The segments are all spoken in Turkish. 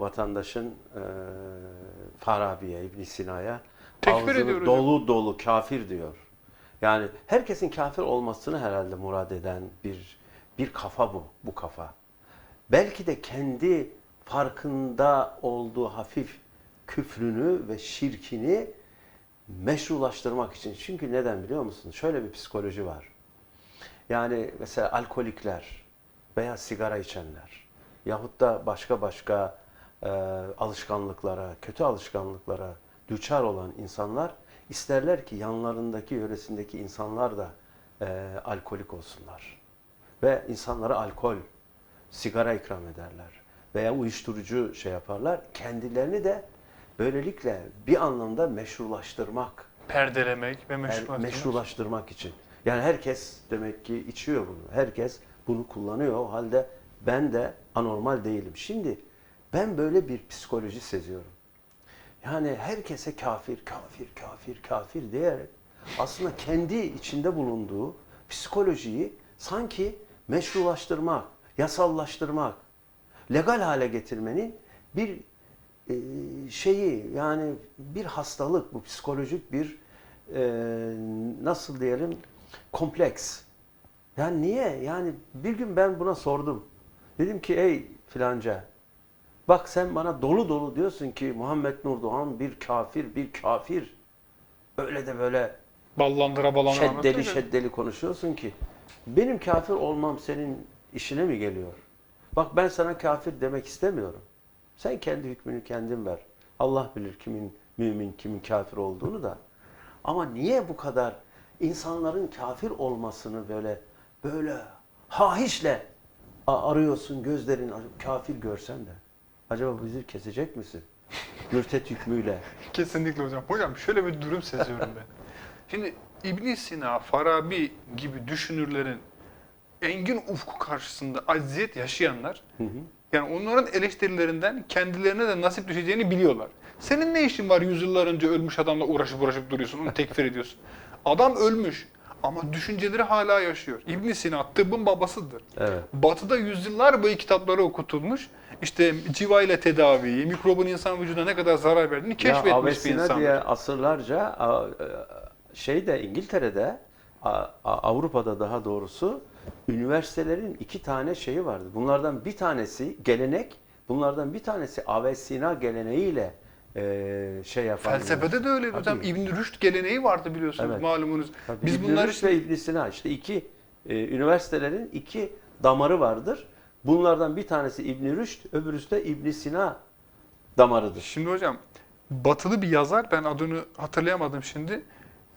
vatandaşın e, Farabi'ye, İbn Sina'ya ağzını dolu dolu kafir diyor. Yani herkesin kafir olmasını herhalde murad eden bir bir kafa bu, bu kafa. Belki de kendi farkında olduğu hafif küfrünü ve şirkini meşrulaştırmak için. Çünkü neden biliyor musun? Şöyle bir psikoloji var. Yani mesela alkolikler veya sigara içenler yahut da başka başka e, alışkanlıklara, kötü alışkanlıklara düçar olan insanlar isterler ki yanlarındaki yöresindeki insanlar da e, alkolik olsunlar. Ve insanlara alkol, sigara ikram ederler. Veya uyuşturucu şey yaparlar. Kendilerini de böylelikle bir anlamda meşrulaştırmak Perdelemek ve Her- meşrulaştırmak. meşrulaştırmak için. Yani herkes demek ki içiyor bunu. Herkes bunu kullanıyor. O halde ben de anormal değilim. Şimdi ben böyle bir psikoloji seziyorum. Yani herkese kafir, kafir, kafir, kafir diyerek aslında kendi içinde bulunduğu psikolojiyi sanki meşrulaştırmak, yasallaştırmak, legal hale getirmenin bir e, şeyi yani bir hastalık bu psikolojik bir e, nasıl diyelim kompleks. Yani niye? Yani bir gün ben buna sordum. Dedim ki ey filanca bak sen bana dolu dolu diyorsun ki Muhammed Nurdoğan bir kafir bir kafir. Öyle de böyle Ballandıra ballandıra şeddeli şeddeli konuşuyorsun ki benim kafir olmam senin işine mi geliyor? Bak ben sana kafir demek istemiyorum. Sen kendi hükmünü kendin ver. Allah bilir kimin mümin, kimin kafir olduğunu da. Ama niye bu kadar insanların kafir olmasını böyle böyle hahişle arıyorsun gözlerin kafir görsen de. Acaba bizi kesecek misin? Mürtet hükmüyle. Kesinlikle hocam. Hocam şöyle bir durum seziyorum ben. Şimdi ibn Sina, Farabi gibi düşünürlerin engin ufku karşısında acziyet yaşayanlar Hı hı. yani onların eleştirilerinden kendilerine de nasip düşeceğini biliyorlar. Senin ne işin var yüzyıllar önce ölmüş adamla uğraşıp uğraşıp duruyorsun, onu tekfir ediyorsun. Adam ölmüş ama düşünceleri hala yaşıyor. ibn Sina tıbbın babasıdır. Evet. Batı'da yüzyıllar boyu kitapları okutulmuş. İşte civa ile tedaviyi, mikrobun insan vücuduna ne kadar zarar verdiğini keşfetmiş bir insan. diye asırlarca e, şeyde İngiltere'de Avrupa'da daha doğrusu üniversitelerin iki tane şeyi vardı. Bunlardan bir tanesi gelenek, bunlardan bir tanesi Avesina geleneğiyle e, şey yapan. Felsefede de öyle hocam. İbn Rüşd geleneği vardı biliyorsunuz Evet. malumunuz. Tabii Biz İbn bunları Rüşd ve İbn Sina işte iki e, üniversitelerin iki damarı vardır. Bunlardan bir tanesi İbn Rüşd, öbürüsü de İbn Sina damarıdır. Şimdi hocam batılı bir yazar ben adını hatırlayamadım şimdi.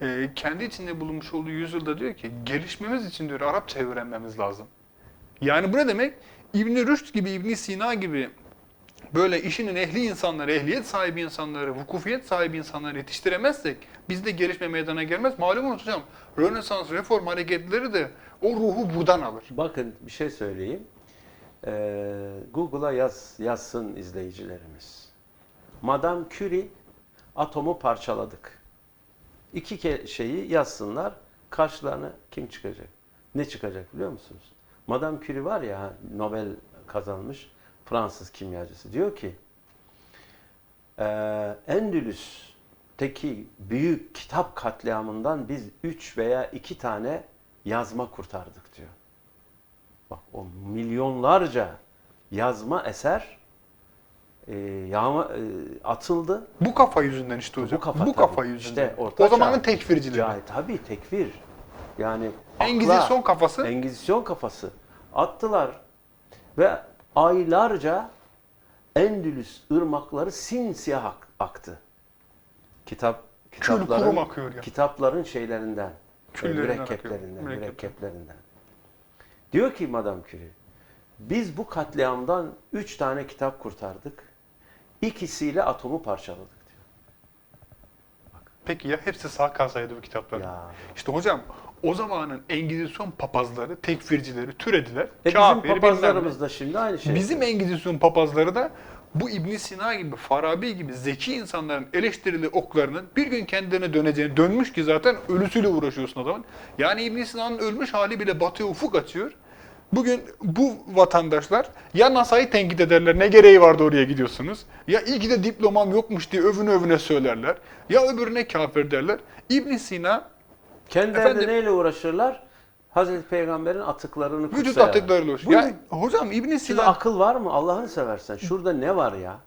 Ee, kendi içinde bulunmuş olduğu yüzyılda diyor ki gelişmemiz için diyor Arapça öğrenmemiz lazım. Yani bu ne demek? İbn Rüşd gibi İbn Sina gibi böyle işinin ehli insanları, ehliyet sahibi insanları, vukufiyet sahibi insanları yetiştiremezsek bizde gelişme meydana gelmez. Malumunuz hocam Rönesans, reform hareketleri de o ruhu buradan alır. Bakın bir şey söyleyeyim. Ee, Google'a yaz, yazsın izleyicilerimiz. Madame Curie atomu parçaladık. İki şeyi yazsınlar. Karşılarına kim çıkacak? Ne çıkacak biliyor musunuz? Madame Curie var ya Nobel kazanmış Fransız kimyacısı. Diyor ki eee Endülüs'teki büyük kitap katliamından biz üç veya iki tane yazma kurtardık diyor. Bak o milyonlarca yazma eser e, yağma, e, atıldı. Bu kafa yüzünden işte hocam. Bu kafa, Bu tabii. kafa yüzünden. İşte orta o zamanın çağ- tekfircileri. Ya, tabii tekfir. Yani akla- Engizisyon kafası. Engizisyon kafası. Attılar ve aylarca Endülüs ırmakları simsiyah ak- aktı. Kitap kitapların akıyor ya. kitapların şeylerinden, Küllerinden mürekkeplerinden, mürekkeplerinden. Diyor ki Madame Curie, biz bu katliamdan üç tane kitap kurtardık. İkisiyle atomu parçaladık diyor. Peki ya hepsi sağ kalsaydı bu kitaplar? Ya. İşte hocam o zamanın Engizisyon papazları, tekfircileri türediler. E bizim Kafir, papazlarımız da şimdi aynı şey. Bizim Engizisyon papazları da bu İbn Sina gibi, Farabi gibi zeki insanların eleştirili oklarının bir gün kendilerine döneceğini, dönmüş ki zaten ölüsüyle uğraşıyorsun adamın. Yani İbn Sina'nın ölmüş hali bile batıya ufuk açıyor. Bugün bu vatandaşlar ya NASA'yı tenkit ederler ne gereği vardı oraya gidiyorsunuz. Ya iyi ki de diplomam yokmuş diye övüne övüne söylerler. Ya öbürüne kafir derler. ibn Sina Kendileri Efendim? de neyle uğraşırlar? Hazreti Peygamber'in atıklarını vücut kutsayarak. atıklarıyla uğraşıyor. Bu Ya hocam ibn Şimdi Sina akıl var mı? Allah'ını seversen. Şurada ne var ya?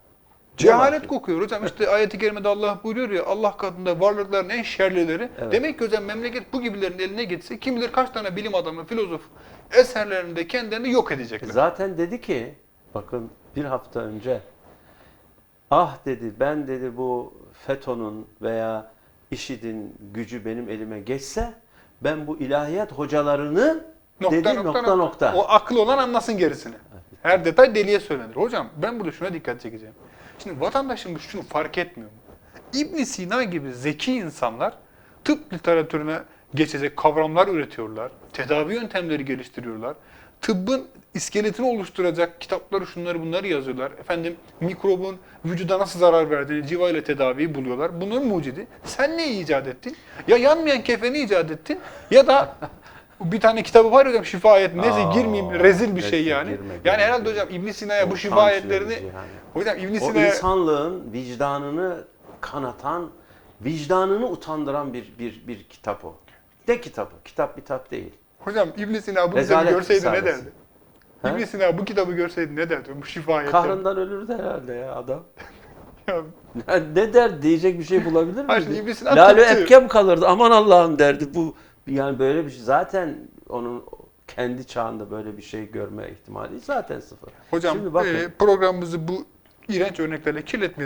Cehalet ki? kokuyor hocam. İşte ayet-i kerimede Allah buyuruyor ya Allah katında varlıkların en şerlileri. Evet. Demek ki hocam memleket bu gibilerin eline geçse kim bilir kaç tane bilim adamı, filozof eserlerinde kendilerini yok edecekler. Zaten dedi ki, bakın bir hafta önce, ah dedi ben dedi bu FETÖ'nün veya IŞİD'in gücü benim elime geçse, ben bu ilahiyat hocalarını dedi nokta nokta. O akıl olan anlasın gerisini. Her detay deliye söylenir. Hocam ben burada şuna dikkat çekeceğim. Şimdi vatandaşımız şunu fark etmiyor mu? ibn Sina gibi zeki insanlar tıp literatürüne geçecek kavramlar üretiyorlar. Tedavi yöntemleri geliştiriyorlar. Tıbbın iskeletini oluşturacak kitapları şunları bunları yazıyorlar. Efendim mikrobun vücuda nasıl zarar verdiğini civa ile tedaviyi buluyorlar. Bunun mucidi. Sen ne icat ettin? Ya yanmayan kefeni icat ettin ya da bir tane kitabı var hocam şifa ayet. Neyse Aa, girmeyeyim rezil bir şey yani. girme, yani herhalde hocam İbn Sina'ya bu şifa ayetlerini yani. hocam İbn O Sina'ya insanlığın vicdanını kanatan, vicdanını utandıran bir bir bir kitap o. Ne kitabı? Kitap kitap değil. hocam İbn Sina bu kitabı görseydi ne derdi? He? İbn Sina bu kitabı görseydi ne derdi? Bu şifa ayetleri. Kahrından ölürdü herhalde ya adam. Ya, ne der diyecek bir şey bulabilir Hayır, miydi? İbn Sina Lale epkem kalırdı. Aman Allah'ım derdi. Bu yani böyle bir şey zaten onun kendi çağında böyle bir şey görme ihtimali zaten sıfır. hocam Şimdi bakın. e, programımızı bu iğrenç örneklerle kirletmeyelim.